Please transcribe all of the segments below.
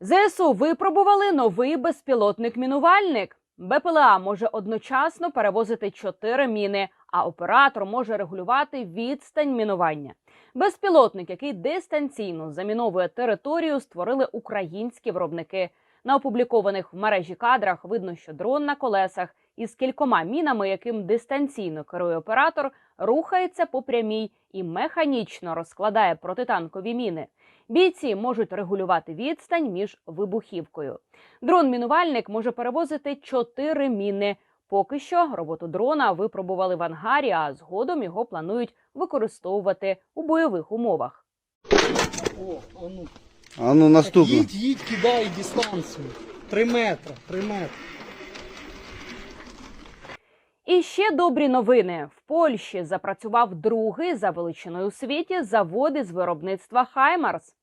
ЗСУ випробували новий безпілотник-мінувальник. БПЛА може одночасно перевозити чотири міни, а оператор може регулювати відстань мінування. Безпілотник, який дистанційно заміновує територію, створили українські виробники. На опублікованих в мережі кадрах видно, що дрон на колесах із кількома мінами, яким дистанційно керує оператор, рухається по прямій і механічно розкладає протитанкові міни. Бійці можуть регулювати відстань між вибухівкою. Дрон-мінувальник може перевозити чотири міни. Поки що роботу дрона випробували в ангарі, а згодом його планують використовувати у бойових умовах. О, а ну. А ну наступно. Їдь, їдь, кидай дистанцію. Три метри, три метри. І ще добрі новини. В Польщі запрацював другий за величиною у світі завод із виробництва Хаймарс.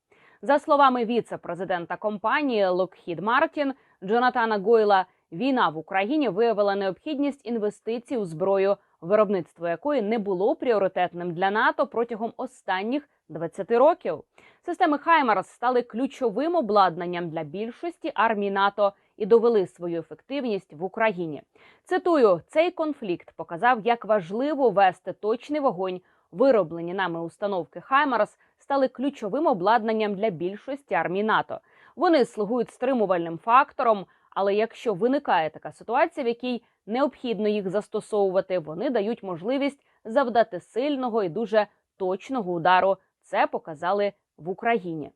За словами віце-президента компанії Lockheed Martin Джонатана Гойла, війна в Україні виявила необхідність інвестицій у зброю, виробництво якої не було пріоритетним для НАТО протягом останніх 20 років. Системи Хаймарс стали ключовим обладнанням для більшості армій НАТО і довели свою ефективність в Україні. Цитую, цей конфлікт показав, як важливо вести точний вогонь. Вироблені нами установки Хаймарс стали ключовим обладнанням для більшості армій НАТО. Вони слугують стримувальним фактором. Але якщо виникає така ситуація, в якій необхідно їх застосовувати, вони дають можливість завдати сильного і дуже точного удару. Це показали в Україні.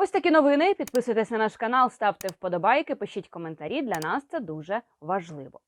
Ось такі новини. Підписуйтесь на наш канал, ставте вподобайки, пишіть коментарі. Для нас це дуже важливо.